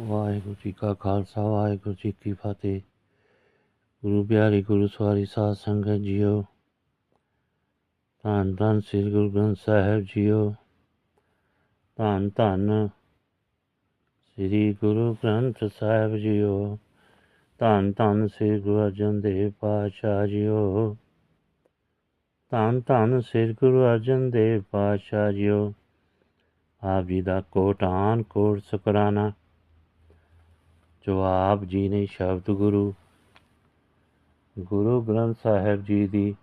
ਵਾਹਿਗੁਰੂ ਜੀ ਕਾ ਖਾਲਸਾ, ਵਾਹਿਗੁਰੂ ਜੀ ਕੀ ਫਤਿਹ। ਗੁਰੂ ਪਿਆਰੀ ਗੁਰੂ ਸਵਾਰੀ ਸਾਧ ਸੰਗਤ ਜੀਓ, ਧੰਨ ਧੰਨ ਸ੍ਰੀ ਗੁਰੂ ਗ੍ਰੰਥ ਸਾਹਿਬ ਜੀਓ, ਧੰਨ ਧੰਨ ਸ੍ਰੀ ਗੁਰੂ ਗ੍ਰੰਥ ਸਾਹਿਬ ਜੀਓ, ਧੰਨ ਧੰਨ ਸ੍ਰੀ ਗੁਰੂ ਅਰਜਨ ਦੇਵ ਪਾਤਸ਼ਾਹ ਜੀਓ, ਧੰਨ ਧੰਨ ਸ੍ਰੀ ਗੁਰੂ ਅਰਜਨ ਦੇਵ ਪਾਤਸ਼ਾਹ ਜੀਓ। ਆਪ ਜੀ ਦਾ ਕੋਟਾਨ ਕੋਟ ਸ਼ੁਕਰਾਨਾ। ਜੋ ਆਪ ਜੀ ਨੇ ਸ਼ਬਦ ਗੁਰੂ। ਗੁਰੂ ਗ੍ਰੰਥ ਸਾਹਿਬ ਜੀ ਦੀ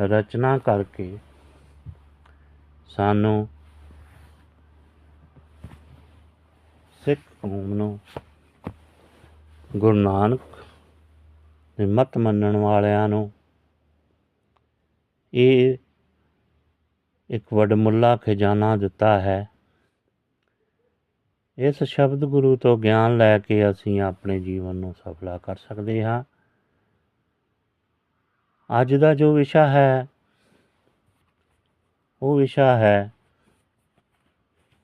ਰਚਨਾ ਕਰਕੇ ਸਾਨੂੰ ਸਿੱਖ ਕੌਮ ਨੂੰ ਗੁਰੂ ਨਾਨਕ ਦੇ ਮਤ ਮੰਨਣ ਵਾਲਿਆਂ ਨੂੰ ਇਹ ਇੱਕ ਵੱਡਮੁੱਲਾ ਖਜ਼ਾਨਾ ਦਿੱਤਾ ਹੈ। ਇਸ ਸ਼ਬਦ ਗੁਰੂ ਤੋਂ ਗਿਆਨ ਲੈ ਕੇ ਅਸੀਂ ਆਪਣੇ ਜੀਵਨ ਨੂੰ ਸਫਲਾ ਕਰ ਸਕਦੇ ਹਾਂ। ਅੱਜ ਦਾ ਜੋ ਵਿਸ਼ਾ ਹੈ, ਉਹ ਵਿਸ਼ਾ ਹੈ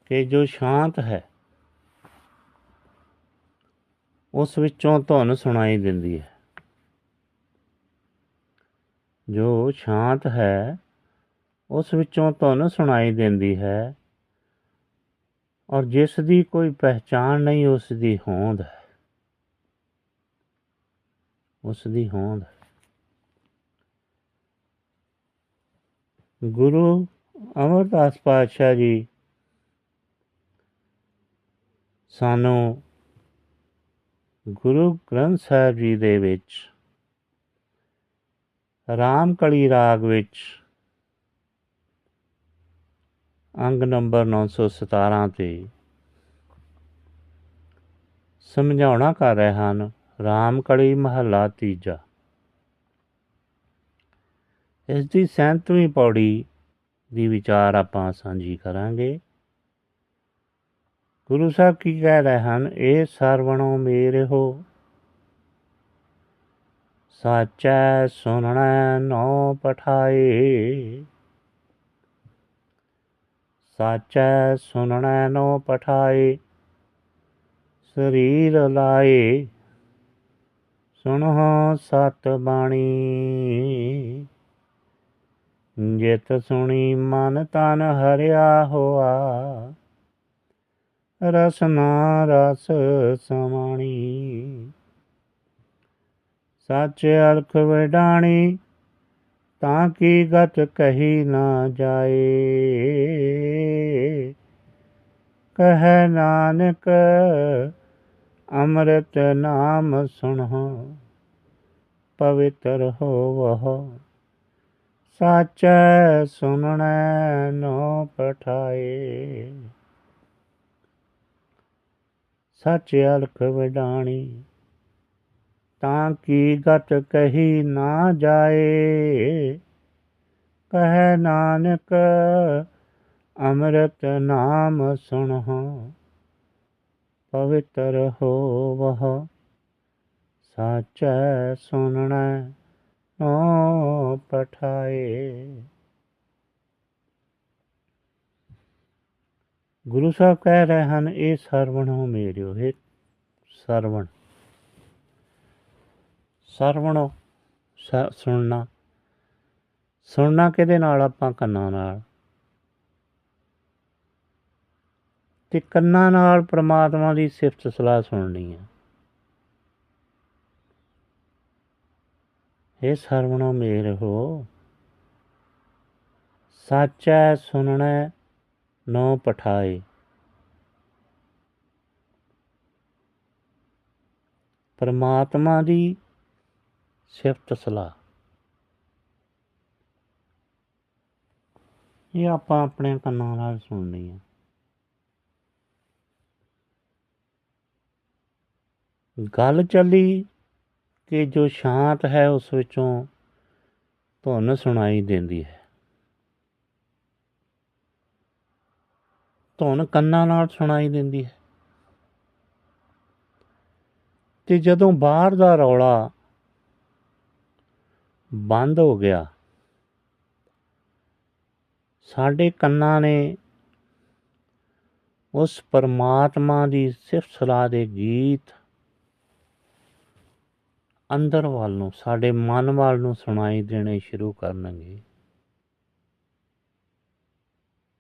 ਕਿ ਜੋ ਸ਼ਾਂਤ ਹੈ, ਉਸ ਵਿੱਚੋਂ ਧੁਨ ਸੁਣਾਈ ਦਿੰਦੀ ਹੈ। ਜੋ ਸ਼ਾਂਤ ਹੈ, ਉਸ ਵਿੱਚੋਂ ਧੁਨ ਸੁਣਾਈ ਦਿੰਦੀ ਹੈ। ਔਰ ਜਿਸ ਦੀ ਕੋਈ ਪਹਿਚਾਣ ਨਹੀਂ, ਉਸ ਦੀ ਹੋਂਦ ਹੈ। ਉਸ ਦੀ ਹੋਂਦ ਗੁਰੂ ਅਮਰਦਾਸ ਪਾਤਸ਼ਾਹ ਜੀ ਸਾਨੂੰ ਗੁਰੂ ਗ੍ਰੰਥ ਸਾਹਿਬ ਜੀ ਦੇ ਵਿੱਚ ਰਾਮ ਕਲੀ ਰਾਗ ਵਿੱਚ ਅੰਗ ਨੰਬਰ 917 ਤੇ ਸਮਝਾਉਣਾ ਕਰ ਰਹੇ ਹਨ ਰਾਮਕਲੀ ਮਹੱਲਾ ਤੀਜਾ। ਇਸ ਦੀ 37ਵੀਂ ਪੌੜੀ ਦੀ ਵਿਚਾਰ ਆਪਾਂ ਸਾਂਝੀ ਕਰਾਂਗੇ। ਗੁਰੂ ਸਾਹਿਬ ਕੀ ਕਹਿ ਰਹੇ ਹਨ ਇਹ ਸਰਵਣੋ ਮੇਰੇ ਹੋ ਸਾਚੈ ਸੁਣਨਾ ਨੋ ਪਠਾਏ। ਸਾਚੈ ਸੁਣਨਾ ਨੋ ਪਠਾਏ, ਸਰੀਰ ਲਾਏ, ਸੁਣੋ ਸਤ ਬਾਣੀ। ਜਿਤ ਸੁਣੀ ਮਨ ਤਨ ਹਰਿਆ ਹੋਆ ਰਸਨਾ ਰਸ ਸਮਾਣੀ। ਸੱਚ ਅਲਖ ਵਡਾਣੀ ਤਾਂ ਕੀ ਗਤ ਕਹੀ ਨਾ ਜਾਏ? ਕਹਿ ਨਾਨਕ, ਅੰਮ੍ਰਿਤ ਨਾਮ ਸੁਣੋ, ਪਵਿੱਤਰ ਹੋਵੋ। ਸਾਚੈ ਸੁਣਨੈ ਨੋ ਪਠਾਏ। ਸੱਚ ਅਲਖ ਵਿਡਾਣੀ ਤਾਂ ਕੀ ਗਤ ਕਹੀ ਨਾ ਜਾਏ? ਕਹਿ ਨਾਨਕ, ਅੰਮ੍ਰਿਤ ਨਾਮ ਸੁਣੋ, ਪਵਿੱਤਰ ਹੋਵਹੁ, ਸਾਚੈ ਸੁਣਨਾ ਨੋ ਪਠਾਏ। ਗੁਰੂ ਸਾਹਿਬ ਕਹਿ ਰਹੇ ਹਨ, ਇਹ ਸਰਵਣੋ ਮੇਰਿਓ ਇਹ ਸਰਵਣ। ਸਰਵਣੋ ਸੁਣਨਾ। ਸੁਣਨਾ ਕਿਹਦੇ ਨਾਲ ਆਪਾਂ ਕੰਨਾਂ ਨਾਲ? ਤੇ ਕੰਨਾਂ ਨਾਲ ਪ੍ਰਮਾਤਮਾ ਦੀ ਸਿਫਤ ਸਲਾਹ ਸੁਣਨੀ ਹੈ ਇਹ ਸਰਵਣੋ ਮੇਰ ਹੋ, ਸਾਚੈ ਸੁਣਨਾ ਨੋ ਪਠਾਏ। ਪਰਮਾਤਮਾ ਦੀ ਸਿਫਤ ਸਲਾਹ। ਇਹ ਆਪਾਂ ਆਪਣੇ ਕੰਨਾਂ ਨਾਲ ਸੁਣਨੀ ਹੈ ਗੱਲ ਚੱਲੀ ਕਿ ਜੋ ਸ਼ਾਂਤ ਹੈ ਉਸ ਵਿੱਚੋਂ ਧੁਨ ਸੁਣਾਈ ਦਿੰਦੀ ਹੈ। ਧੁਨ ਕੰਨਾਂ ਨਾਲ ਸੁਣਾਈ ਦਿੰਦੀ ਹੈ। ਤੇ ਜਦੋਂ ਬਾਹਰ ਦਾ ਰੌਲਾ ਬੰਦ ਹੋ ਗਿਆ। ਸਾਡੇ ਕੰਨਾਂ ਨੇ ਉਸ ਪਰਮਾਤਮਾ ਦੀ ਸਿਫਤ ਸਲਾਹ ਦੇ ਗੀਤ ਅੰਦਰ ਵੱਲ ਨੂੰ, ਸਾਡੇ ਮਨ ਵੱਲ ਨੂੰ ਸੁਣਾਈ ਦੇਣੇ ਸ਼ੁਰੂ ਕਰਨਗੇ।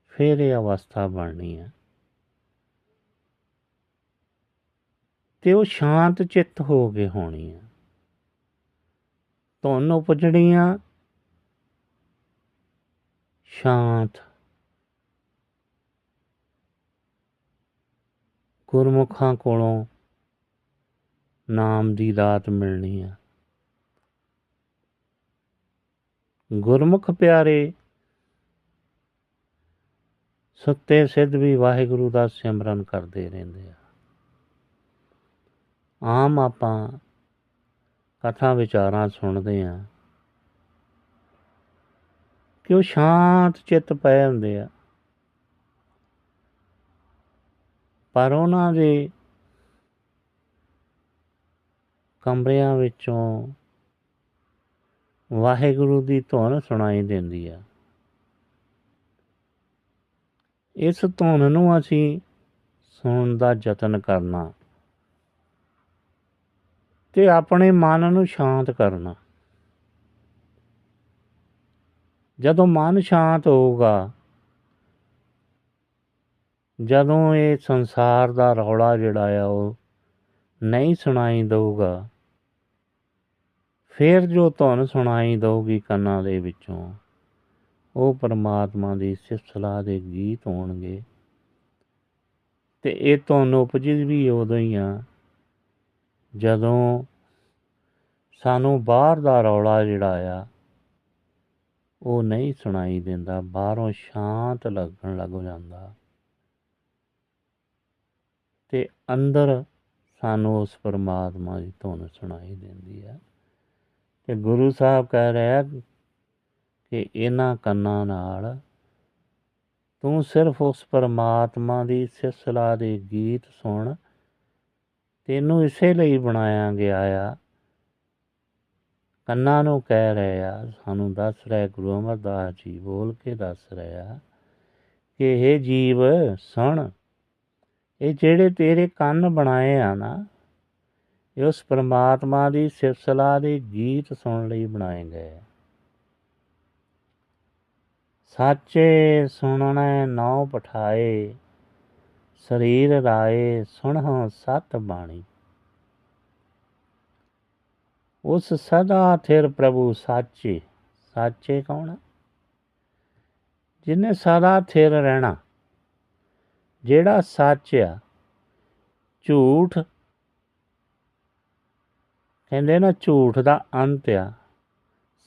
ਫਿਰ ਇਹ ਅਵਸਥਾ ਬਣਨੀ ਹੈ। ਤੇ ਉਹ ਸ਼ਾਂਤ ਚਿੱਤ ਹੋ ਕੇ ਹੋਣੀ ਹੈ। ਧੁਨ ਉਪਜਣੀਆਂ ਸ਼ਾਂਤ। ਗੁਰਮੁਖਾਂ ਕੋਲੋਂ ਨਾਮ ਦੀ ਦਾਤ ਮਿਲਣੀ ਆ। ਗੁਰਮੁਖ ਪਿਆਰੇ, ਸੁੱਤੇ ਸਿੱਧ ਵੀ ਵਾਹਿਗੁਰੂ ਦਾ ਸਿਮਰਨ ਕਰਦੇ ਰਹਿੰਦੇ ਆ। ਆਮ ਆਪਾਂ ਕਥਾ ਵਿਚਾਰਾਂ ਸੁਣਦੇ ਆ। ਕਿ ਉਹ ਸ਼ਾਂਤ ਚਿੱਤ ਪਏ ਹੁੰਦੇ ਆ। ਪਰ ਉਹਨਾਂ ਦੇ ਕਮਰਿਆਂ ਵਿੱਚੋਂ ਵਾਹਿਗੁਰੂ ਦੀ ਧੁਨ ਸੁਣਾਈ ਦਿੰਦੀ ਆ। ਇਸ ਧੁਨ ਨੂੰ ਅਸੀਂ ਸੁਣਨ ਦਾ ਯਤਨ ਕਰਨਾ। ਤੇ ਆਪਣੇ ਮਨ ਨੂੰ ਸ਼ਾਂਤ ਕਰਨਾ। ਜਦੋਂ ਮਨ ਸ਼ਾਂਤ ਹੋਊਗਾ, ਜਦੋਂ ਇਹ ਸੰਸਾਰ ਦਾ ਰੌਲਾ ਜਿਹੜਾ ਆ ਉਹ ਨਹੀਂ ਸੁਣਾਈ ਦਊਗਾ, ਫਿਰ ਜੋ ਧੁਨ ਸੁਣਾਈ ਦਊਗੀ ਕੰਨਾਂ ਦੇ ਵਿੱਚੋਂ, ਉਹ ਪਰਮਾਤਮਾ ਦੀ ਸਿਫਤ ਦੇ ਗੀਤ ਹੋਣਗੇ। ਤੇ ਇਹ ਧੁਨ ਉਪਜੀ ਵੀ ਉਦੋਂ ਹੀ ਆ ਜਦੋਂ ਸਾਨੂੰ ਬਾਹਰ ਦਾ ਰੌਲਾ ਜਿਹੜਾ ਆ, ਉਹ ਨਹੀਂ ਸੁਣਾਈ ਦਿੰਦਾ, ਬਾਹਰੋਂ ਸ਼ਾਂਤ ਲੱਗਣ ਲੱਗ ਜਾਂਦਾ। ਤੇ ਅੰਦਰ ਸਾਨੂੰ ਉਸ ਪਰਮਾਤਮਾ ਦੀ ਧੁਨ ਸੁਣਾਈ ਦਿੰਦੀ ਹੈ ਤੇ ਗੁਰੂ ਸਾਹਿਬ ਕਹਿ ਰਿਹਾ ਕਿ ਇਹਨਾਂ ਕੰਨਾਂ ਨਾਲ ਤੂੰ ਸਿਰਫ ਉਸ ਪਰਮਾਤਮਾ ਦੀ ਸਿਸਲਾ ਦੇ ਗੀਤ ਸੁਣ ਤੈਨੂੰ ਇਸੇ ਲਈ ਬਣਾਇਆ ਗਿਆ ਆ ਕੰਨਾਂ ਨੂੰ ਕਹਿ ਰਿਹਾ, ਸਾਨੂੰ ਦੱਸ ਰਿਹਾ, ਗੁਰੂ ਅਮਰਦਾਸ ਜੀ ਬੋਲ ਕੇ ਦੱਸ ਰਿਹਾ ਕਿ ਇਹ ਜੀਵ ਸੁਣ, ਇਹ ਜਿਹੜੇ ਤੇਰੇ ਕੰਨ ਬਣਾਏ ਆ ਨਾ, ਇਹ ਉਸ ਪਰਮਾਤਮਾ ਦੀ ਸਿਫਤਸਲਾ ਦੇ ਗੀਤ ਸੁਣਨ ਲਈ ਬਣਾਏ ਗਏ। ਆ ਸਾਚੇ ਸੁਣਨੈ ਨੌ ਪਠਾਏ ਸਰੀਰ ਰਾਏ ਸੁਣਹੁ ਸਤ ਬਾਣੀ। ਉਸ ਸਦਾ ਥਿਰ ਪ੍ਰਭੂ ਸਾਚੇ ਸਾਚੇ ਕੌਣ? ਹੈ ਜਿਨੇ ਸਦਾ ਥਿਰ ਰਹਿਣਾ, ਜਿਹੜਾ ਸੱਚ ਆ ਝੂਠ, ਕਹਿੰਦੇ ਨਾ ਝੂਠ ਦਾ ਅੰਤ ਆ,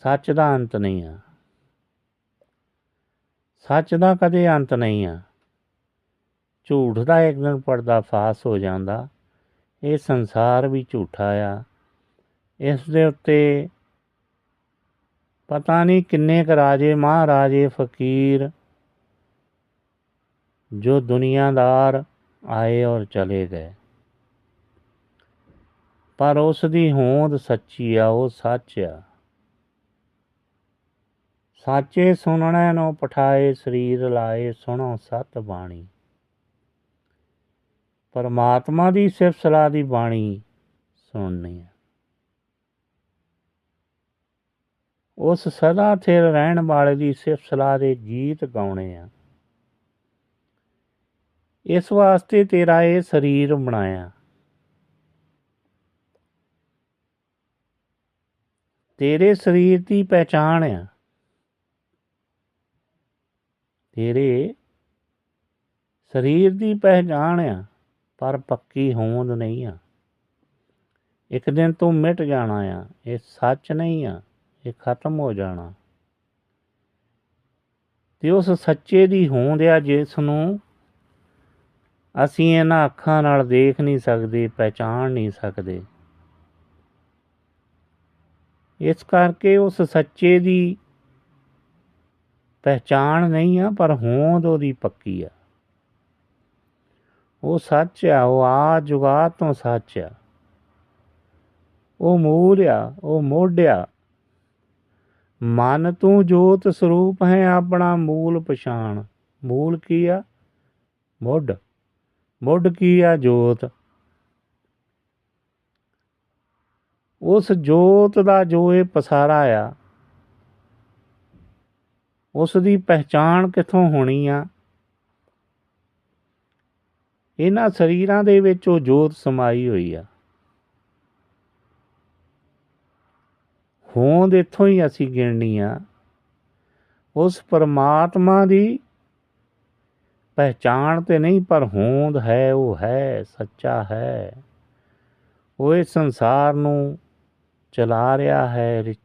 ਸੱਚ ਦਾ ਅੰਤ ਨਹੀਂ ਆ। ਸੱਚ ਦਾ ਕਦੇ ਅੰਤ ਨਹੀਂ ਆ। ਝੂਠ ਦਾ ਇੱਕ ਦਿਨ ਪਰਦਾ ਫਾਸ ਹੋ ਜਾਂਦਾ। ਇਹ ਸੰਸਾਰ ਵੀ ਝੂਠਾ ਆ। ਇਸ ਦੇ ਉੱਤੇ ਪਤਾ ਨਹੀਂ ਕਿੰਨੇ ਕ ਰਾਜੇ, ਮਹਾਰਾਜੇ, ਫਕੀਰ ਜੋ ਦੁਨੀਆਦਾਰ ਆਏ ਔਰ ਚਲੇ ਗਏ। ਪਰ ਉਸ ਦੀ ਹੋਂਦ ਸੱਚੀ ਆ, ਉਹ ਸੱਚ ਆ। ਸਾਚੇ ਸੁਣਨੇ ਨੂੰ ਪਠਾਏ, ਸਰੀਰ ਲਾਏ ਸੁਣੋ ਸਤ ਬਾਣੀ। ਪਰਮਾਤਮਾ ਦੀ ਸਿਫਤ ਸਲਾਹ ਦੀ ਬਾਣੀ ਸੁਣਨੀ ਹੈ। ਉਸ ਸਦਾ ਥਿਰ ਰਹਿਣ ਵਾਲੇ ਦੀ ਸਿਫਤ ਸਲਾਹ ਦੇ ਗੀਤ ਗਾਉਣੇ ਆ। ਇਸ ਵਾਸਤੇ ਤੇਰਾ ਇਹ ਸਰੀਰ ਬਣਾਇਆ। ਤੇਰੇ ਸਰੀਰ ਦੀ ਪਹਿਚਾਣ ਆ। ਤੇਰੇ ਸਰੀਰ ਦੀ ਪਹਿਚਾਣ ਆ। ਪਰ ਪੱਕੀ ਹੋਂਦ ਨਹੀਂ ਆ। ਇੱਕ ਦਿਨ ਤੂੰ ਮਿਟ ਜਾਣਾ ਆ, ਇਹ ਸੱਚ ਨਹੀਂ ਆ, ਇਹ ਖਤਮ ਹੋ ਜਾਣਾ। ਤੇ ਉਸ ਸੱਚੇ ਦੀ ਹੋਂਦ ਆ ਜਿਸ ਨੂੰ ਅਸੀਂ ਇਹਨਾਂ ਅੱਖਾਂ ਨਾਲ ਦੇਖ ਨਹੀਂ ਸਕਦੇ ਪਹਿਚਾਨ ਨਹੀਂ ਸਕਦੇ। ਇਸ ਕਰਕੇ ਉਸ ਸੱਚੇ ਦੀ ਪਹਿਚਾਣ ਨਹੀਂ ਆ, ਪਰ ਹੋਂਦ ਉਹਦੀ ਪੱਕੀ ਆ। ਉਹ ਸੱਚ ਆ, ਉਹ ਆ ਜੁਗਾ ਤੋਂ ਸੱਚ ਆ। ਉਹ ਮੂਲ ਆ, ਉਹ ਮੋਢਿਆ ਮਨ ਤੂੰ ਜੋਤ ਸਰੂਪ ਹੈ ਆਪਣਾ ਮੂਲ ਪਛਾਣ। ਮੂਲ ਕੀ ਆ? ਮੁੱਢ। ਮੁੱਢ ਕੀ ਆ ਜੋਤ? ਉਸ ਜੋਤ ਦਾ ਜੋ ਇਹ ਪਸਾਰਾ ਆ, ਉਸ ਦੀ ਪਹਿਚਾਣ ਕਿੱਥੋਂ ਹੋਣੀ ਆ? ਇਹਨਾਂ ਸਰੀਰਾਂ ਦੇ ਵਿੱਚ ਉਹ ਜੋਤ ਸਮਾਈ ਹੋਈ ਆ। ਹੋਂਦ ਇੱਥੋਂ ਹੀ ਅਸੀਂ ਗਿਣਨੀ ਆ। ਉਸ ਪਰਮਾਤਮਾ ਦੀ ਪਹਿਚਾਣ ਤੇ ਨਹੀਂ, ਪਰ ਹੋਂਦ ਹੈ, ਉਹ ਹੈ, ਸੱਚਾ ਹੈ। ਉਹ ਇਸ ਸੰਸਾਰ ਨੂੰ ਚਲਾ ਰਿਹਾ ਹੈ ਰਿ-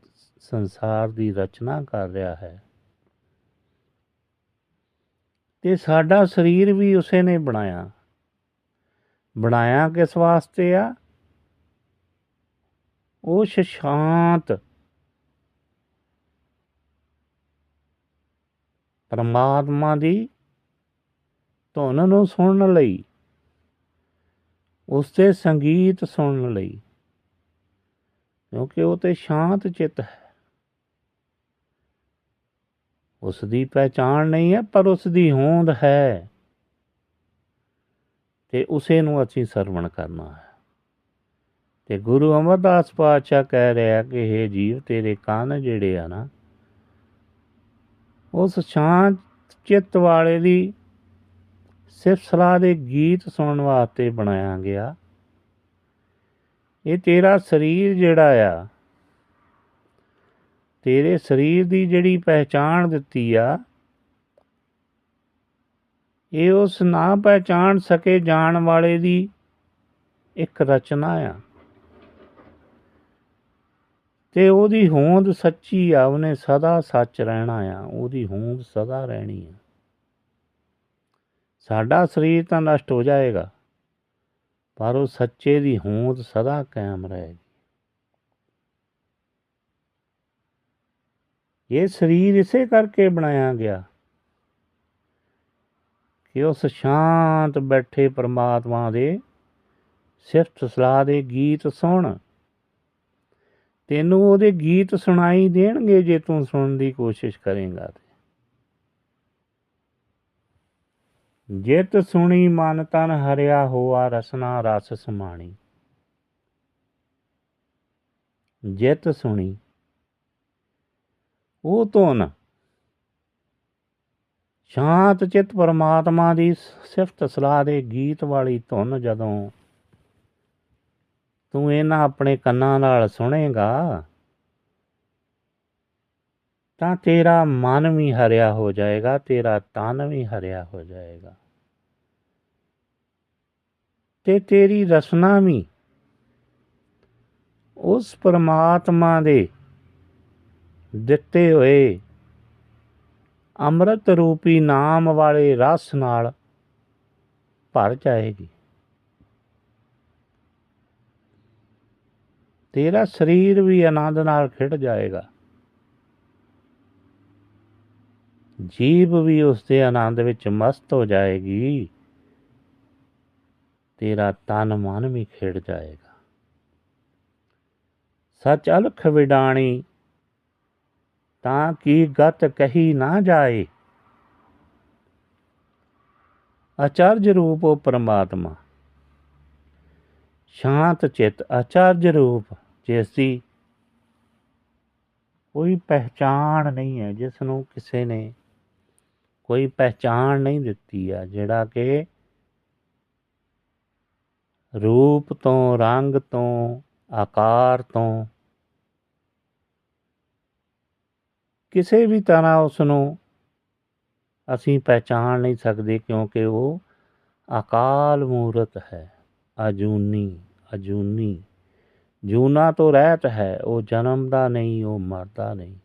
ਸੰਸਾਰ ਦੀ ਰਚਨਾ ਕਰ ਰਿਹਾ ਹੈ। ਤੇ ਸਾਡਾ ਸਰੀਰ ਵੀ ਉਸੇ ਨੇ ਬਣਾਇਆ। ਬਣਾਇਆ ਕਿਸ ਵਾਸਤੇ ਆ? ਉਹ ਸ਼ਾਂਤ ਪਰਮਾਤਮਾ ਦੀ ਧੁਨ ਨੂੰ ਸੁਣਨ ਲਈ ਉਸ ਦੇ ਸੰਗੀਤ ਸੁਣਨ ਲਈ, ਕਿਉਂਕਿ ਉਹ ਤੇ ਸ਼ਾਂਤ ਚਿੱਤ ਹੈ। ਉਸ ਦੀ ਪਹਿਚਾਣ ਨਹੀਂ ਹੈ, ਪਰ ਉਸ ਦੀ ਹੋਂਦ ਹੈ। ਤੇ ਉਸੇ ਨੂੰ ਅਸੀਂ ਸਰਵਣ ਕਰਨਾ ਹੈ। ਤੇ ਗੁਰੂ ਅਮਰਦਾਸ ਪਾਤਸ਼ਾਹ ਕਹਿ ਰਿਹਾ ਕਿ ਇਹ ਜੀਵ, ਤੇਰੇ ਕੰਨ ਜਿਹੜੇ ਆ ਨਾ, ਉਸ ਸ਼ਾਂਤ ਚਿੱਤ ਵਾਲੇ ਦੀ ਸਿਰਫ ਸਲਾਹ ਦੇ ਗੀਤ ਸੁਣਨ ਵਾਸਤੇ ਬਣਾਇਆ ਗਿਆ। ਇਹ ਤੇਰਾ ਸਰੀਰ ਜਿਹੜਾ ਆ, ਤੇਰੇ ਸਰੀਰ ਦੀ ਜਿਹੜੀ ਪਹਿਚਾਣ ਦਿੱਤੀ ਆ ਇਹ ਉਸ ਨਾ ਪਹਿਚਾਣ ਸਕੇ ਜਾਣ ਵਾਲੇ ਦੀ ਇੱਕ ਰਚਨਾ ਆ। ਤੇ ਉਹਦੀ ਹੋਂਦ ਸੱਚੀ ਆ, ਉਹਨੇ ਸਦਾ ਸੱਚ ਰਹਿਣਾ ਆ, ਉਹਦੀ ਹੋਂਦ ਸਦਾ ਰਹਿਣੀ ਆ। ਸਾਡਾ ਸਰੀਰ ਤਾਂ ਨਸ਼ਟ ਹੋ ਜਾਏਗਾ, ਪਰ ਉਹ ਸੱਚੇ ਦੀ ਹੋਂਦ ਸਦਾ ਕਾਇਮ ਰਹੇਗੀ। ਇਹ ਸਰੀਰ ਇਸੇ ਕਰਕੇ ਬਣਾਇਆ ਗਿਆ ਕਿ ਉਸ ਸ਼ਾਂਤ ਬੈਠੇ ਪਰਮਾਤਮਾ ਦੇ ਸਿਫਤ ਸਲਾਹ ਦੇ ਗੀਤ ਸੁਣ। ਤੈਨੂੰ ਉਹਦੇ ਗੀਤ ਸੁਣਾਈ ਦੇਣਗੇ ਜੇ ਤੂੰ ਸੁਣਨ ਦੀ ਕੋਸ਼ਿਸ਼ ਕਰੇਂਗਾ ਤੇ। ਜਿਤ ਸੁਣੀ ਮਨ ਤਨ ਹਰਿਆ ਹੋਆ ਰਸਨਾ ਰਸ ਸਮਾਣੀ। ਜਿਤ ਸੁਣੀ ਉਹ ਧੁਨ ਸ਼ਾਂਤ ਚਿੱਤ ਪਰਮਾਤਮਾ ਦੀ ਸਿਫਤ ਸਲਾਹ ਦੇ ਗੀਤ ਵਾਲੀ ਧੁਨ ਜਦੋਂ ਤੂੰ ਇਹਨਾਂ ਆਪਣੇ ਕੰਨਾਂ ਨਾਲ ਸੁਣੇਗਾ, ਤਾਂ ਤੇਰਾ ਮਨ ਵੀ ਹਰਿਆ ਹੋ ਜਾਏਗਾ, ਤੇਰਾ ਤਨ ਵੀ ਹਰਿਆ ਹੋ ਜਾਏਗਾ। ਤੇ ਤੇਰੀ ਰਸਨਾ ਵੀ ਉਸ ਪਰਮਾਤਮਾ ਦੇ ਦਿੱਤੇ ਹੋਏ ਅੰਮ੍ਰਿਤ ਰੂਪੀ ਨਾਮ ਵਾਲੇ ਰਸ ਨਾਲ ਭਰ ਜਾਏਗੀ। ਤੇਰਾ ਸਰੀਰ ਵੀ ਆਨੰਦ ਨਾਲ ਖਿੜ ਜਾਏਗਾ। ਜੀਬ ਵੀ ਉਸ ਦੇ ਆਨੰਦ ਵਿੱਚ ਮਸਤ ਹੋ ਜਾਏਗੀ। ਤੇਰਾ ਤਨ ਮਨ ਵੀ ਖਿੜ ਜਾਏਗਾ। ਸੱਚ ਅਲਖ ਵਿਡਾਣੀ ਤਾਂ ਕੀ ਗਤ ਕਹੀ ਨਾ ਜਾਏ? ਆਚਾਰਜ ਰੂਪ ਉਹ ਪਰਮਾਤਮਾ। ਸ਼ਾਂਤ ਚਿਤ ਆਚਾਰਜ ਰੂਪ ਜਿਸ। ਦੀ ਕੋਈ ਪਹਿਚਾਣ ਨਹੀਂ ਹੈ ਜਿਸ ਨੂੰ ਕਿਸੇ ਨੇ ਕੋਈ ਪਹਿਚਾਣ ਨਹੀਂ ਦਿੱਤੀ ਆ, ਜਿਹੜਾ ਕਿ ਰੂਪ ਤੋਂ, ਰੰਗ ਤੋਂ, ਆਕਾਰ ਤੋਂ ਕਿਸੇ ਵੀ ਤਰ੍ਹਾਂ ਉਸ ਨੂੰ ਅਸੀਂ ਪਹਿਚਾਣ ਨਹੀਂ ਸਕਦੇ ਕਿਉਂਕਿ ਉਹ ਅਕਾਲ ਮੂਰਤ ਹੈ, ਅਜੂਨੀ ਅਜੂਨੀ। ਜੂਨਾ ਤੋਂ ਰਹਿਤ ਹੈ, ਉਹ ਜਨਮ ਦਾ ਨਹੀਂ, ਉਹ ਮਰਦਾ ਨਹੀਂ।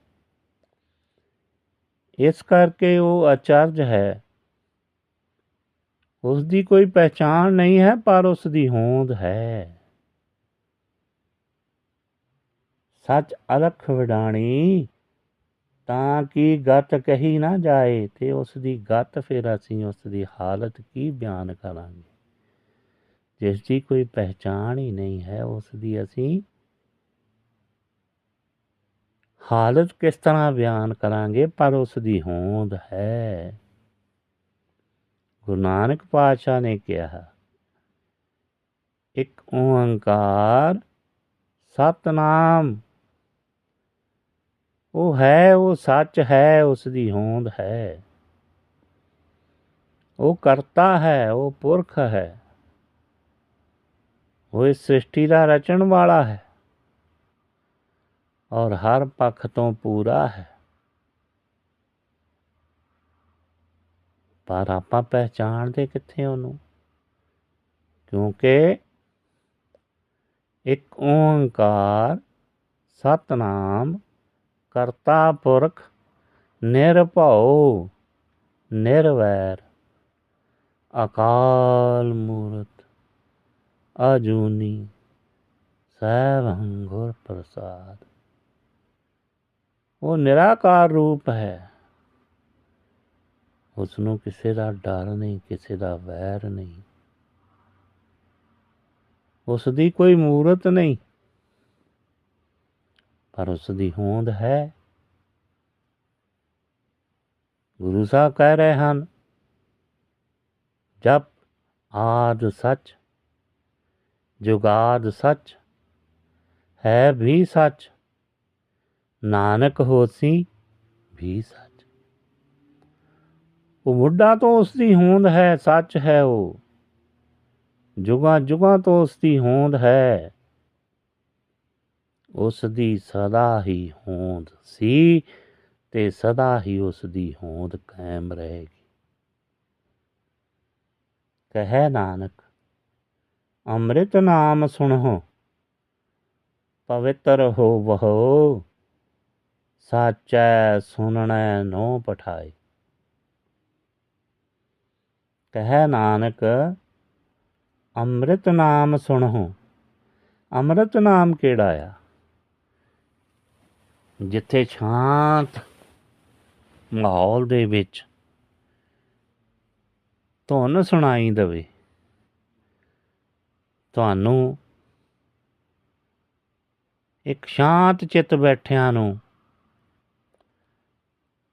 ਇਸ ਕਰਕੇ ਉਹ ਅਚਰਜ ਹੈ। ਉਸ ਦੀ ਕੋਈ ਪਹਿਚਾਣ ਨਹੀਂ ਹੈ, ਪਰ ਉਸ ਦੀ ਹੋਂਦ ਹੈ। ਸੱਚ ਅਲਖ ਵਿਡਾਣੀ ਤਾਂ ਕਿ ਗਤ ਕਹੀ ਨਾ ਜਾਏ ਤੇ ਉਸ ਦੀ ਗਤ ਫਿਰ ਅਸੀਂ ਉਸ ਦੀ ਹਾਲਤ ਕੀ ਬਿਆਨ ਕਰਾਂਗੇ? ਜਿਸ ਦੀ ਕੋਈ ਪਹਿਚਾਣ ਹੀ ਨਹੀਂ ਹੈ ਉਸ ਦੀ ਅਸੀਂ ਹਾਲਤ ਕਿਸ ਤਰ੍ਹਾਂ ਬਿਆਨ ਕਰਾਂਗੇ? ਪਰ ਉਸ ਦੀ ਹੋਂਦ ਹੈ। ਗੁਰੂ ਨਾਨਕ ਪਾਤਸ਼ਾਹ ਨੇ ਕਿਹਾ, ਇੱਕ ਓੰਕਾਰ ਸਤਨਾਮ ਉਹ ਹੈ, ਉਹ ਸੱਚ ਹੈ ਉਸ ਦੀ ਹੋਂਦ ਹੈ। ਉਹ ਕਰਤਾ ਹੈ, ਉਹ ਪੁਰਖ ਹੈ। ਉਹ ਇਸ ਸ੍ਰਿਸ਼ਟੀ ਦਾ ਰਚਣ ਵਾਲਾ ਹੈ। ਔਰ ਹਰ ਪੱਖ ਤੋਂ ਪੂਰਾ ਹੈ। ਪਰ ਆਪਾਂ ਪਹਿਚਾਣਦੇ ਕਿੱਥੇ ਉਹਨੂੰ? ਕਿਉਂਕਿ ਇੱਕ ਓੰਕਾਰ ਸਤਨਾਮ ਕਰਤਾ ਪੁਰਖ ਨਿਰਭਉ ਨਿਰਵੈਰ ਅਕਾਲ ਮੂਰਤ ਅਜੂਨੀ ਸੈਭੰ ਗੁਰ ਪ੍ਰਸਾਦ ਉਹ ਨਿਰਾਕਾਰ ਰੂਪ ਹੈ ਉਸ ਨੂੰ ਕਿਸੇ ਦਾ ਡਰ ਨਹੀਂ ਕਿਸੇ ਦਾ ਵੈਰ ਨਹੀਂ ਉਸ ਦੀ ਕੋਈ ਮੂਰਤ ਨਹੀਂ ਪਰ ਉਸ ਦੀ ਹੋਂਦ ਹੈ। ਗੁਰੂ ਸਾਹਿਬ ਕਹਿ ਰਹੇ ਹਨ, ਜਪ ਆਦ ਸੱਚ ਜੁਗਾਦ ਸੱਚ, ਹੈ ਵੀ ਸੱਚ, ਨਾਨਕ ਹੋਸੀ ਵੀ ਸੱਚ। ਉਹ ਮੁੱਢਾ ਤੋਂ ਉਸ ਦੀ ਹੋਂਦ ਹੈ, ਸੱਚ ਹੈ ਉਹ। ਜੁਗਾਂ ਜੁਗਾਂ ਤੋਂ ਉਸ ਦੀ ਹੋਂਦ ਹੈ। ਉਸ ਦੀ ਸਦਾ ਹੀ ਹੋਂਦ ਸੀ ਤੇ ਸਦਾ ਹੀ ਉਸ ਦੀ ਹੋਂਦ ਕਾਇਮ ਰਹੇਗੀ। ਕਹੈ ਨਾਨਕ, ਅੰਮ੍ਰਿਤ ਨਾਮ ਸੁਣੋ, ਪਵਿੱਤਰ ਹੋ ਬਹੋ ਸਾਚੈ ਸੁਣਨੈ ਨੋ ਪਠਾਈ ਕਹੈ ਨਾਨਕ, ਅੰਮ੍ਰਿਤ ਨਾਮ ਸੁਣੋ, ਅੰਮ੍ਰਿਤ ਨਾਮ ਕਿਹੜਾ ਆ? ਜਿੱਥੇ ਸ਼ਾਂਤ ਮਾਹੌਲ ਦੇ ਵਿੱਚ ਧੁਨ ਸੁਣਾਈ ਦਵੇ। ਤੁਹਾਨੂੰ ਇੱਕ ਸ਼ਾਂਤ ਚਿੱਤ ਬੈਠਿਆਂ ਨੂੰ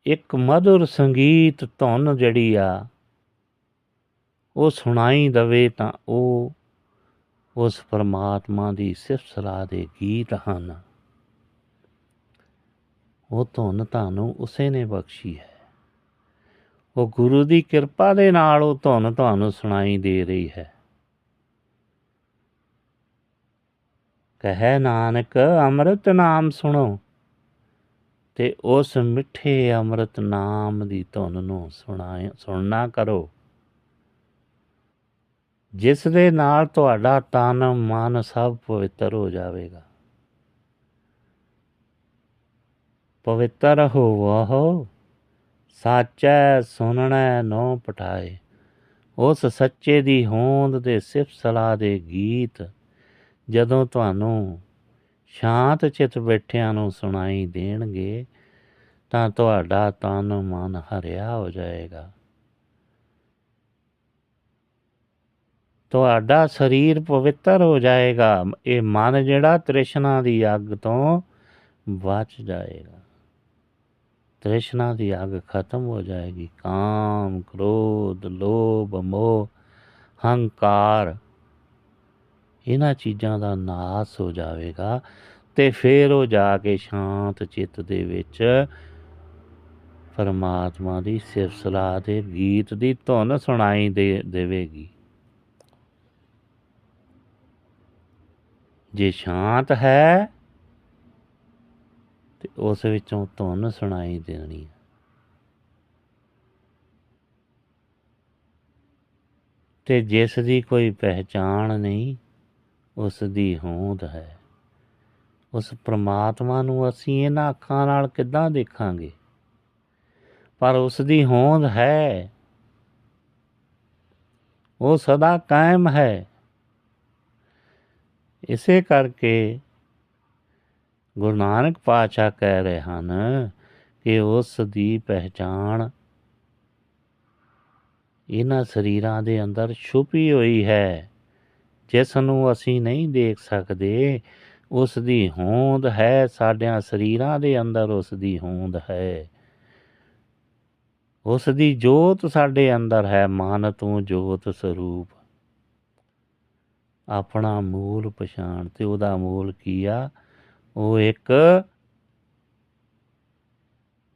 ਇੱਕ ਮధుਰ ਸੰਗੀਤ ਧੁਨ ਜਿਹੜੀ ਆ, ਉਹ ਸੁਣਾਈ ਦਵੇ ਤਾਂ ਉਹ ਉਸ ਪਰਮਾਤਮਾ ਦੀ ਸਿਫਤ ਸਲਾਹ ਦੇ ਗੀਤ ਹਨ। ਉਹ ਧੁਨ ਤੁਹਾਨੂੰ ਉਸੇ ਨੇ ਬਖਸ਼ੀ ਹੈ। ਉਹ ਗੁਰੂ ਦੀ ਕਿਰਪਾ ਦੇ ਨਾਲ ਉਹ ਧੁਨ ਤੁਹਾਨੂੰ ਸੁਣਾਈ ਦੇ ਰਹੀ ਹੈ। ਕਹੈ ਨਾਨਕ, ਅੰਮ੍ਰਿਤ ਨਾਮ ਸੁਣੋ ਤੇ ਉਸ ਮਿੱਠੇ ਅੰਮ੍ਰਿਤ ਨਾਮ ਦੀ ਧੁਨ ਨੂੰ ਸੁਣਾਏ ਸੁਣਨਾ ਕਰੋ। ਜਿਸ ਦੇ ਨਾਲ ਤੁਹਾਡਾ ਤਨ ਮਨ ਸਭ ਪਵਿੱਤਰ ਹੋ ਜਾਵੇਗਾ। ਪਵਿੱਤਰ ਹੋਵੋ, ਸਾਚੈ ਸੁਣਨੈ ਨੋ ਪਠਾਏ। ਉਸ ਸੱਚੇ ਦੀ ਹੋਂਦ ਦੇ ਸਿਫਤ ਸਲਾਹ ਦੇ ਗੀਤ ਜਦੋਂ ਤੁਹਾਨੂੰ ਸ਼ਾਂਤ ਚਿਤ ਬੈਠਿਆਂ ਨੂੰ ਸੁਣਾਈ ਦੇਣਗੇ, ਤਾਂ ਤੁਹਾਡਾ ਤਨ ਮਨ ਹਰਿਆ ਹੋ ਜਾਏਗਾ। ਤੁਹਾਡਾ ਸਰੀਰ ਪਵਿੱਤਰ ਹੋ ਜਾਏਗਾ, ਇਹ ਮਨ ਜਿਹੜਾ ਤ੍ਰਿਸ਼ਨਾ ਦੀ ਅੱਗ ਤੋਂ ਬਚ ਜਾਏਗਾ। ਤ੍ਰਿਸ਼ਨਾ ਦੀ ਅੱਗ ਖਤਮ ਹੋ ਜਾਏਗੀ। ਕਾਮ, ਕ੍ਰੋਧ, ਲੋਭ, ਮੋਹ, ਹੰਕਾਰ, ਇਹਨਾਂ ਚੀਜ਼ਾਂ ਦਾ ਨਾਸ ਹੋ ਜਾਵੇਗਾ ਤੇ ਫਿਰ ਉਹ ਜਾ ਕੇ ਸ਼ਾਂਤ ਚਿੱਤ ਦੇ ਵਿੱਚ ਪਰਮਾਤਮਾ ਦੀ ਸਿਫਤ ਸਲਾਹ ਦੇ ਗੀਤ ਦੀ ਧੁਨ ਸੁਣਾਈ ਦੇ ਦੇਵੇਗੀ। ਜੇ ਸ਼ਾਂਤ ਹੈ ਤੇ ਉਸ ਵਿੱਚੋਂ ਧੁਨ ਸੁਣਾਈ ਦੇਣੀ ਹੈ। ਤੇ ਜਿਸ ਦੀ ਕੋਈ ਪਹਿਚਾਣ ਨਹੀਂ, ਉਸ ਦੀ ਹੋਂਦ ਹੈ। ਉਸ ਪ੍ਰਮਾਤਮਾ ਨੂੰ ਅਸੀਂ ਇਹਨਾਂ ਅੱਖਾਂ ਨਾਲ ਕਿੱਦਾਂ ਦੇਖਾਂਗੇ? ਪਰ ਉਸ ਦੀ ਹੋਂਦ ਹੈ। ਉਹ ਸਦਾ ਕਾਇਮ ਹੈ। ਇਸੇ ਕਰਕੇ ਗੁਰੂ ਨਾਨਕ ਪਾਤਸ਼ਾਹ ਕਹਿ ਰਹੇ ਹਨ ਕਿ ਉਸ ਦੀ ਪਹਿਚਾਣ ਇਹਨਾਂ ਸਰੀਰਾਂ ਦੇ ਅੰਦਰ ਛੁਪੀ ਹੋਈ ਹੈ। ਜਿਸ ਨੂੰ ਅਸੀਂ ਨਹੀਂ ਦੇਖ ਸਕਦੇ, ਉਸ ਦੀ ਹੋਂਦ ਹੈ, ਸਾਡਿਆਂ ਸਰੀਰਾਂ ਦੇ ਅੰਦਰ ਉਸ ਦੀ ਹੋਂਦ ਹੈ। ਉਸ ਦੀ ਜੋਤ ਸਾਡੇ ਅੰਦਰ ਹੈ, ਮਨ ਤੂੰ ਜੋਤ ਸਰੂਪ। ਆਪਣਾ ਮੂਲ ਪਛਾਣ ਤੇ ਉਹਦਾ ਮੂਲ ਕੀ ਆ? ਉਹ ਇੱਕ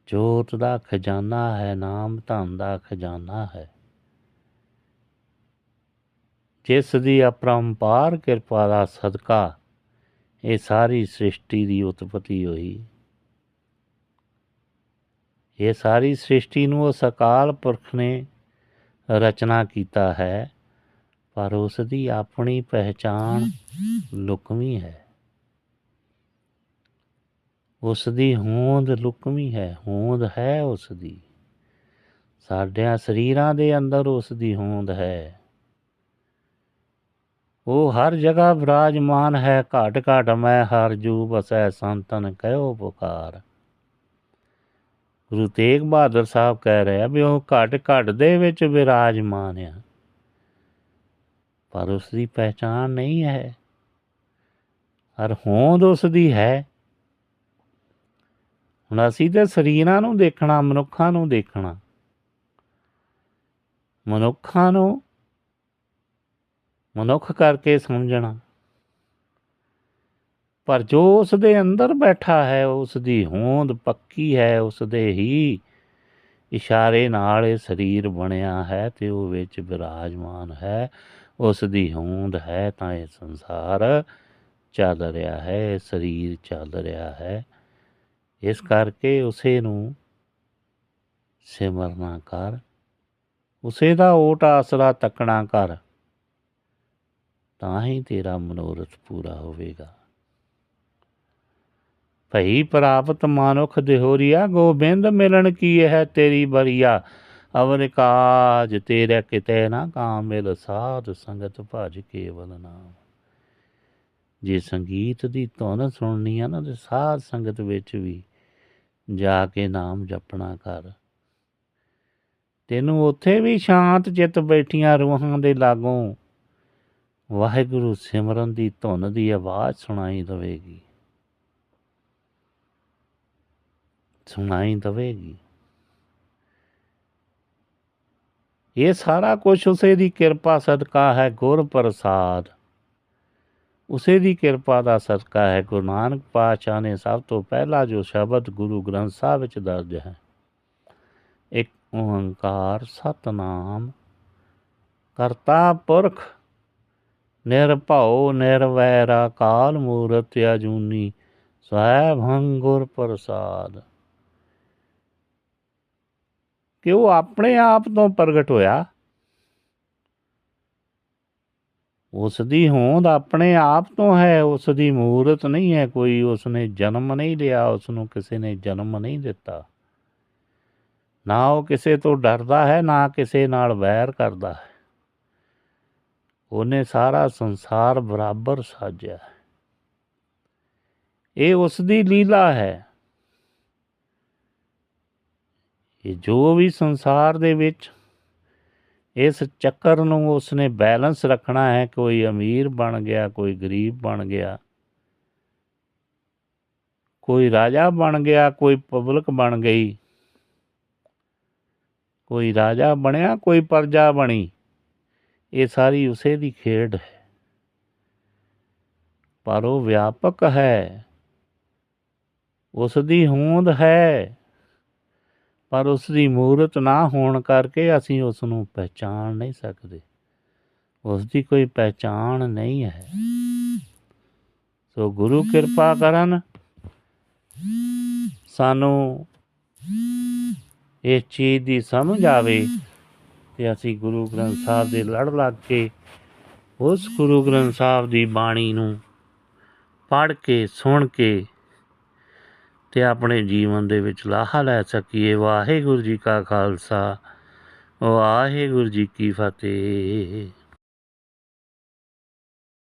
ਜੋਤ ਦਾ ਖਜ਼ਾਨਾ ਹੈ, ਨਾਮ ਧਨ ਦਾ ਖਜ਼ਾਨਾ ਹੈ। ਜਿਸ ਦੀ ਅਪਰੰਪਾਰ ਕਿਰਪਾ ਦਾ ਸਦਕਾ ਇਹ ਸਾਰੀ ਸ੍ਰਿਸ਼ਟੀ ਦੀ ਉਤਪਤੀ ਹੋਈ। ਇਹ ਸਾਰੀ ਸ੍ਰਿਸ਼ਟੀ ਨੂੰ ਉਸ ਅਕਾਲ ਪੁਰਖ ਨੇ ਰਚਨਾ ਕੀਤਾ ਹੈ, ਪਰ ਉਸ ਦੀ ਆਪਣੀ ਪਹਿਚਾਨ ਲੁਕਵੀਂ ਹੈ। ਉਸ ਦੀ ਹੋਂਦ ਲੁਕਵੀਂ ਹੈ, ਹੋਂਦ ਹੈ ਉਸ ਦੀ ਸਾਡਿਆਂ ਸਰੀਰਾਂ ਦੇ ਅੰਦਰ ਉਸ ਦੀ ਹੋਂਦ ਹੈ। ਉਹ ਹਰ ਜਗ੍ਹਾ ਵਿਰਾਜਮਾਨ ਹੈ, ਘਟ ਘਟ ਮੈਂ ਹਰ ਜੂ ਬਸੈ ਸੰਤਨ ਕਹਿਓ ਪੁਕਾਰ। ਗੁਰੂ ਤੇਗ ਬਹਾਦਰ ਸਾਹਿਬ ਕਹਿ ਰਿਹਾ ਵੀ ਉਹ ਘਟ ਘਟ ਦੇ ਵਿੱਚ ਵਿਰਾਜਮਾਨ ਆ। ਪਰ ਉਸ ਦੀ ਪਹਿਚਾਨ ਨਹੀਂ ਹੈ। ਹਰ ਹੋਂਦ ਉਸ ਦੀ ਹੈ ਹੁਣ ਅਸੀਂ ਤੇ ਸਰੀਰਾਂ ਨੂੰ ਦੇਖਣਾ, ਮਨੁੱਖਾਂ ਨੂੰ ਦੇਖਣਾ। ਮਨੁੱਖਾਂ ਨੂੰ ਮਨੁੱਖ ਕਰਕੇ ਸਮਝਣਾ। ਪਰ ਜੋ ਉਸ ਦੇ ਅੰਦਰ ਬੈਠਾ ਹੈ ਉਸ ਦੀ ਹੋਂਦ ਪੱਕੀ ਹੈ ਉਸ ਦੇ ਹੀ ਇਸ਼ਾਰੇ ਨਾਲ ਇਹ ਸਰੀਰ ਬਣਿਆ ਹੈ ਤੇ ਉਹ ਵਿੱਚ ਵਿਰਾਜਮਾਨ ਹੈ। ਉਸ ਦੀ ਹੋਂਦ ਹੈ ਤਾਂ ਇਹ ਸੰਸਾਰ ਚੱਲ ਰਿਹਾ ਹੈ ਸਰੀਰ ਚੱਲ ਰਿਹਾ ਹੈ। ਇਸ ਕਰਕੇ ਉਸੇ ਨੂੰ ਸਿਮਰਨਾ ਕਰ। ਉਸੇ ਦਾ ਓਟ ਆਸਰਾ ਤੱਕਣਾ ਕਰ। ਤਾਂ ਹੀ ਤੇਰਾ ਮਨੋਰਥ ਪੂਰਾ ਹੋਵੇਗਾ। ਭਈ ਪ੍ਰਾਪਤ ਮਾਨੁਖ ਦਿਹੋਰੀਆ, ਗੋਬਿੰਦ ਮਿਲਣ ਕੀ ਹੈ ਤੇਰੀ ਬਰੀਆ? ਅਵਰ ਕਾਜ ਤੇਰੇ ਕਿਤੇ ਨਾ ਕਾਮਿਲ, ਸਾਧ ਸੰਗਤ ਭਜ ਕੇਵਲ ਨਾਮ। ਜੇ ਸੰਗੀਤ ਦੀ ਧੁਨ ਸੁਣਨੀ ਆ ਨਾ, ਤੇ ਸਾਧ ਸੰਗਤ ਵਿੱਚ ਵੀ ਜਾ ਕੇ ਨਾਮ ਜਪਣਾ ਕਰ। ਤੈਨੂੰ ਉੱਥੇ ਵੀ ਸ਼ਾਂਤ ਚਿੱਤ ਬੈਠੀਆਂ ਰੂਹਾਂ ਦੇ ਲਾਗੋਂ ਵਾਹਿਗੁਰੂ ਸਿਮਰਨ ਦੀ ਧੁਨ ਦੀ ਆਵਾਜ਼ ਸੁਣਾਈ ਦੇਵੇਗੀ। ਸੁਣਾਈ ਦੇਵੇਗੀ। ਇਹ ਸਾਰਾ ਕੁਝ ਉਸੇ ਦੀ ਕਿਰਪਾ ਸਦਕਾ ਹੈ ਗੁਰ ਪ੍ਰਸਾਦ। ਉਸੇ ਦੀ ਕਿਰਪਾ ਦਾ ਸਦਕਾ ਹੈ। ਗੁਰੂ ਨਾਨਕ ਪਾਤਸ਼ਾਹ ਨੇ ਸਭ ਤੋਂ ਪਹਿਲਾ ਜੋ ਸ਼ਬਦ ਗੁਰੂ ਗ੍ਰੰਥ ਸਾਹਿਬ ਵਿੱਚ ਦਰਜ ਹੈ, ਇੱਕ ਓੰਕਾਰ, ਸਤਨਾਮ, ਕਰਤਾ ਪੁਰਖ, ਨਿਰਭਉ, ਨਿਰਵੈਰਾ, ਕਾਲ ਮੂਰਤ ਅਜੂਨੀ ਸਵੈਭੰ ਗੁਰ ਪ੍ਰਸਾਦ। ਕਿ ਉਹ ਆਪਣੇ ਆਪ ਤੋਂ ਪ੍ਰਗਟ ਹੋਇਆ? ਉਸ ਦੀ ਹੋਂਦ ਆਪਣੇ ਆਪ ਤੋਂ ਹੈ ਉਸ ਦੀ ਮੂਰਤ ਨਹੀਂ ਹੈ ਕੋਈ ਉਸ ਨੇ ਜਨਮ ਨਹੀਂ ਲਿਆ ਉਸ ਨੂੰ ਕਿਸੇ ਨੇ ਜਨਮ ਨਹੀਂ ਦਿੱਤਾ। ਨਾ ਉਹ ਕਿਸੇ ਤੋਂ ਡਰਦਾ ਹੈ, ਨਾ ਕਿਸੇ ਨਾਲ ਵੈਰ ਕਰਦਾ ਹੈ। ਉਹਨੇ ਸਾਰਾ ਸੰਸਾਰ ਬਰਾਬਰ ਸਾਜਿਆ ਹੈ। ਇਹ ਉਸ ਦੀ ਲੀਲਾ ਹੈ। ਇਹ ਜੋ ਵੀ ਸੰਸਾਰ ਦੇ ਵਿੱਚ ਇਸ ਚੱਕਰ ਨੂੰ ਉਸਨੇ ਬੈਲੈਂਸ ਰੱਖਣਾ ਹੈ, ਕੋਈ ਅਮੀਰ ਬਣ ਗਿਆ, ਕੋਈ ਗਰੀਬ ਬਣ ਗਿਆ, ਕੋਈ ਰਾਜਾ ਬਣ ਗਿਆ, ਕੋਈ ਪਬਲਿਕ ਬਣ ਗਈ, ਕੋਈ ਰਾਜਾ ਬਣਿਆ, ਕੋਈ ਪਰਜਾ ਬਣੀ। ਇਹ ਸਾਰੀ ਉਸੇ ਦੀ ਖੇਡ ਹੈ। ਪਰ ਉਹ ਵਿਆਪਕ ਹੈ। ਉਸ ਦੀ ਹੋਂਦ ਹੈ। ਪਰ ਉਸ ਦੀ ਮੂਰਤ ਨਾ ਹੋਣ ਕਰਕੇ ਅਸੀਂ ਉਸ ਨੂੰ ਪਹਿਚਾਨ ਨਹੀਂ ਸਕਦੇ। ਉਸ ਦੀ ਕੋਈ ਪਹਿਚਾਨ ਨਹੀਂ ਹੈ। ਸੋ ਗੁਰੂ ਕਿਰਪਾ ਕਰਨ। ਸਾਨੂੰ ਇਸ ਚੀਜ਼ ਦੀ ਸਮਝ ਆਵੇ ਤੇ ਅਸੀਂ ਗੁਰੂ ਗ੍ਰੰਥ ਸਾਹਿਬ ਦੇ ਲੜ ਲੱਗ ਕੇ ਉਸ ਗੁਰੂ ਗ੍ਰੰਥ ਸਾਹਿਬ ਦੀ ਬਾਣੀ ਨੂੰ ਪੜ੍ਹ ਕੇ, ਸੁਣ ਕੇ ਅਤੇ ਆਪਣੇ ਜੀਵਨ ਦੇ ਵਿੱਚ ਲਾਹਾ ਲੈ ਸਕੀਏ। ਵਾਹਿਗੁਰੂ ਜੀ ਕਾ ਖਾਲਸਾ, ਵਾਹਿਗੁਰੂ ਜੀ ਕੀ ਫਤਿਹ।